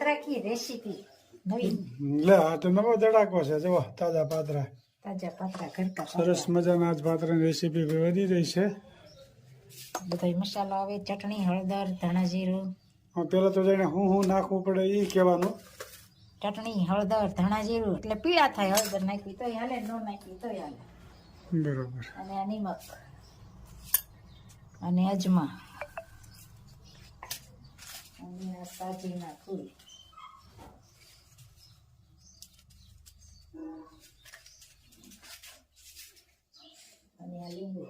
પાત્રા કી recipe નવી? લે આ તો નવો ધડાકો છે. જો તાજા પાત્રા. તાજા પાત્રા કરતા સરસ મજાના આજ પાત્રાની રેસીપી વધી રહી છે. બધાય મસાલો આવે ચટણી હળદર ધાણા જીરું. પેલા તો જાણે હું હું નાખવું પડે એ કહેવાનું. ચટણી હળદર ધાણા જીરું એટલે પીળા થાય હળદર નાખી તોય હાલે ન નાખી તોય હાલે. બરોબર. અને આ નિમક. અને અજમા. અને આ સાજીના ફૂલ. અને આ લીંબુ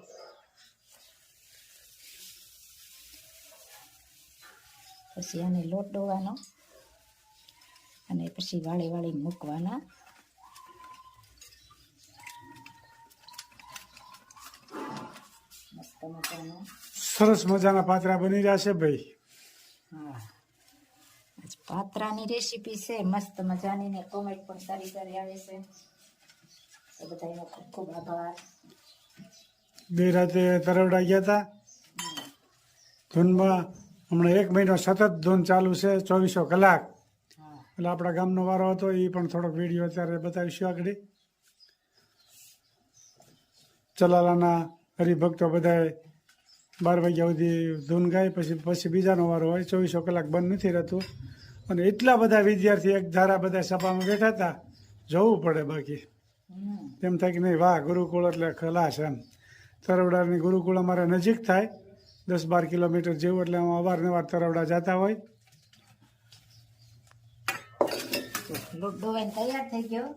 પછી આને લોટ ડોવાનો અને પછી વાળી વાળી મૂકવાના સરસ મજાના પાત્રા બની રહ્યા છે ભાઈ પાત્રાની રેસીપી છે મસ્ત મજાની ને કોમેન્ટ પણ સારી સારી આવે છે. તો બધાનો ખૂબ ખૂબ આભાર. બે રાતે તરવડા ગયા હતા ધૂનમાં હમણાં એક મહિનો સતત ધૂન ચાલુ છે ચોવીસો કલાક. એટલે આપણા ગામનો વારો હતો એ પણ થોડોક વીડિયો અત્યારે બતાવીશું આગળ. ચલાલાના હરિભક્તો બધાએ બાર વાગ્યા સુધી ધૂન ગાય પછી પછી બીજાનો વારો હોય ચોવીસો કલાક બંધ નથી રહેતું. અને એટલા બધા વિદ્યાર્થી એક ધારા બધા સભામાં બેઠા હતા જવું પડે બાકી. તેમ થાય કે નહીં વાહ ગુરુકુળ એટલે ખલાસ એમ. તરવડાની ગુરુકુળ અમારે નજીક થાય દસ બાર કિલોમીટર જેવું એટલે અમે અવારનવાર તરવડા જતા હોય. તૈયાર થઈ ગયો.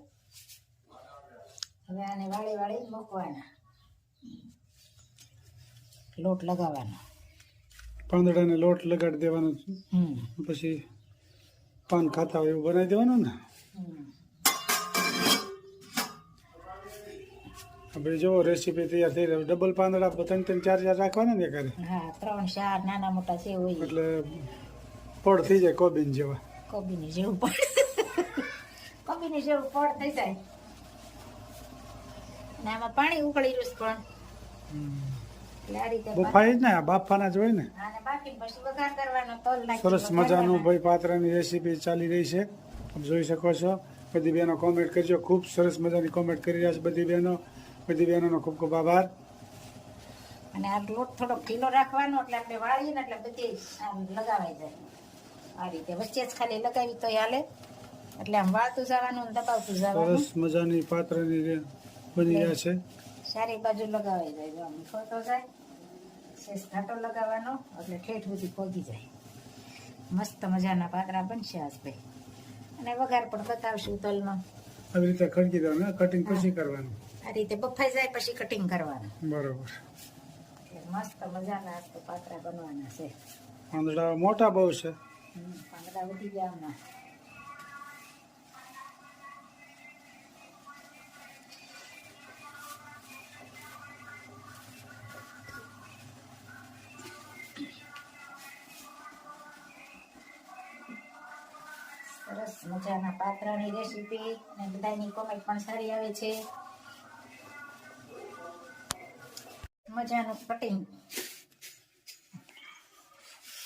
હવે આને વાળી વાળી મૂકવાના. લોટ લગાવવાનો. પાંદડાને લોટ લગાડી દેવાનો. પછી પાન ખાતા હોય એવું બનાવી દેવાનું ને? આપણે જો રેસીપી તૈયાર થઈ રહી ડબલ પાંદડા ત્રણ ત્રણ ચાર ચાર રાખવાના ને કરે હા ત્રણ ચાર નાના મોટા છે હોય. એટલે પડ થઈ જાય કોબીન જેવા. કોબીની જેવું પડ. કોબીની જેવું પડ થઈ જાય. ના આમાં પાણી ઉકળી રહ્યું પણ. બફાઈ જ ને બાફાના જ હોય ને. સરસ મજાનું ભાઈ પાત્રની રેસીપી ચાલી રહી છે. જોઈ શકો છો. બધી બહેનો કોમેન્ટ કરજો. ખૂબ સરસ મજાની કોમેન્ટ કરી રહ્યા છે બધી બહેનો. બધી બહેનોનો ખૂબ ખૂબ આભાર. અને આ લોટ થોડો ઢીલો રાખવાનો એટલે આપણે વાળીએ ને એટલે બધી આમ લગાવાઈ જાય. આ રીતે વચ્ચે જ ખાલી લગાવી તો હાલે. એટલે આમ વાળતું જવાનું દબાવતું જવાનું. સરસ મજાની પાત્રની બની રહ્યા છે. સારી બાજુ લગાવાઈ જાય. આમ ખોતો જાય શેષ ઘાટો લગાવવાનો એટલે ઠેઠ સુધી પોગી જાય. મસ્ત મજાના પાતરા બનશે આજ ભાઈ અને વઘાર પણ બતાવશું તલનો આવી રીતે ખડકી દેવાનું કટિંગ પછી કરવાનું. આ રીતે બફાઈ જાય પછી કટિંગ કરવાનું. બરોબર. મસ્ત મજાના આજ તો પાતરા બનવાના છે. પાંદડા મોટા બહુ છે. પાંદડા વધી ગયા હમણાં મજાના પાત્રાની રેસીપી અને બધાની કોમેન્ટ પણ સારી આવે છે. મજાનું કટિંગ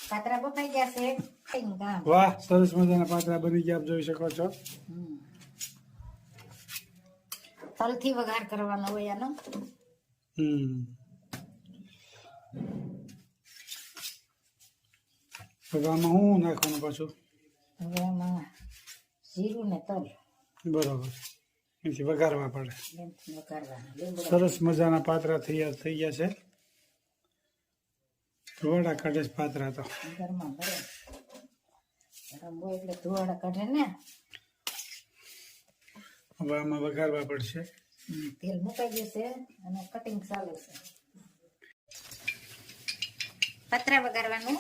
પાત્રા બફાઈ ગયા છે. કટિંગ કામ. વાહ સરસ મજાના પાત્રા બની ગયા આપ જોઈ શકો છો. તલથી વઘાર કરવાનો હોય આનો. હમ. હવે આમાં હું નાખવાનું પાછું? હવે આમાં જીરું ને તલ. બરોબર. એથી વઘારવા પડે. સરસ મજાના પાત્રા તૈયાર થઈ ગયા છે. ધોવાડા કાઢે છે પાત્રા તો. ગરમા ગરમ ગરમ હોય એટલે ધોવાડા કાઢે ને. હવે આમાં વઘારવા પડશે. તેલ મુકાઈ ગયું છે અને કટિંગ ચાલુ છે. પતરા વઘારવાનું?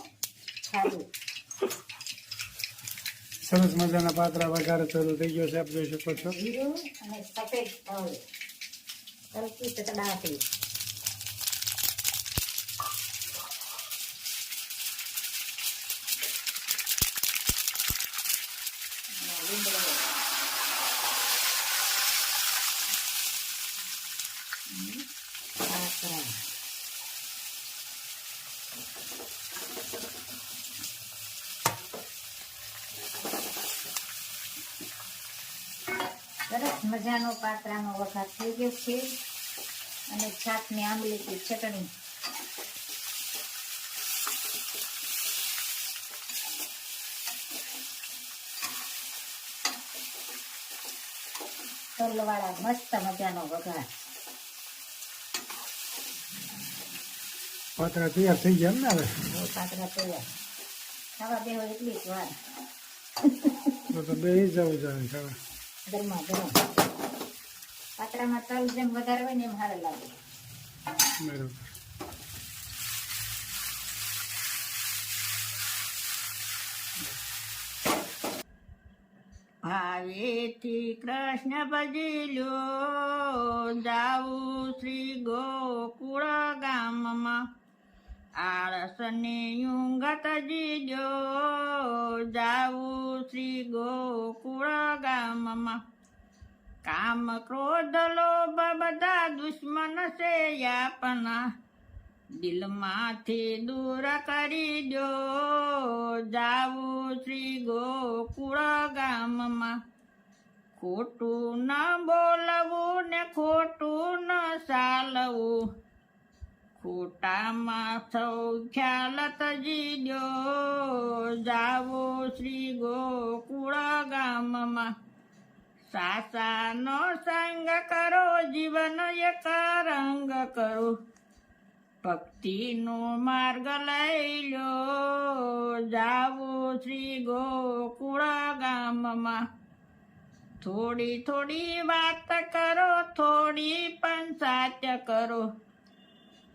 ચાલુ સરસ મજાના પાત્રા વઘારે ચાલુ થઈ ગયો છે આપ જોઈ શકો છો જીરું અને સફેદ તલ તલકી તકડાટી અને લીમડો હમ, પાતરા સરસ મજાનો પાત્રાનો વઘાર થઈ ગયો છે. અને છાકની આંબલીની ચટણી. તલવાળા મસ્ત મજાનો વઘાર. પાત્રા તૈયાર થઈ ગયા ને હવે? પાત્રા તૈયાર. ખાવા બેહો એટલી જ વાર. તો બે જવું જોઈએ ખાવા. ગરમા ગરમ. પાતળામાં તલ જેમ વધારે હોય ને એમ સારા લાગે. બરોબર. ભાવેથી કૃષ્ણ ભજલ્યો જાવું શ્રી ગોકુળ ગામમાં. આળસને યુંગત જીજો જાવું શ્રી ગોકુળ ગામમાં. કામ ક્રોધ લોભ બધા દુશ્મન છે યાપના દિલમાંથી દૂર કરી દો જાવું શ્રી ગોકુળ ગામમાં. ખોટું ન બોલવું ને ખોટું ન ચાલવું. ખોટામાં સૌ ખ્યાલ તજી દો જાવો શ્રી ગોકુળ ગામમાં. સાસાનો સંગ કરો, જીવન એક રંગ કરો. ભક્તિનો માર્ગ લઈ લો જાવો શ્રી ગોકુળ ગામમાં. થોડી થોડી વાત કરો, થોડી પંચાયત કરો.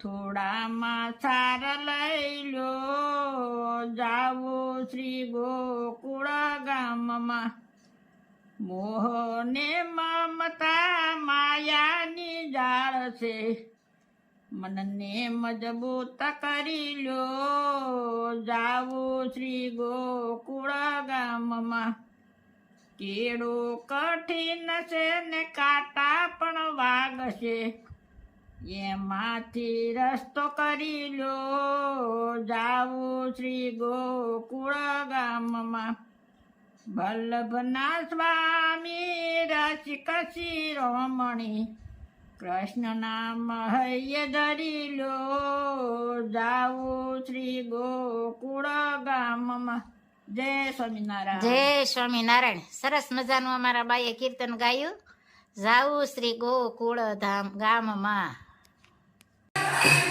થોડામાં સાર લઈ લો. જાવું શ્રી ગોકુળ ગામમાં. મોહને મમતા માયાની જાળ છે. મનને મજબૂત કરી લો. જાવું શ્રી ગોકુળ ગામમાં. કેળો કઠિન છે ને કાંટા પણ વાગશે. એમાંથી રસ્તો કરી લો. જાવું શ્રી ગોકુળ ગામમાં. વલ્લભના સ્વામી રસિક કૃષ્ણ નામ હૈય ધરી લો. જાવું શ્રી ગોકુળ ગામમાં. જય સ્વામિનારાયણ. જય સ્વામિનારાયણ. સરસ મજાનું અમારા બાઈએ કીર્તન ગાયું. જાવું શ્રી ગોકુળ ધામ ગામમાં. Yeah.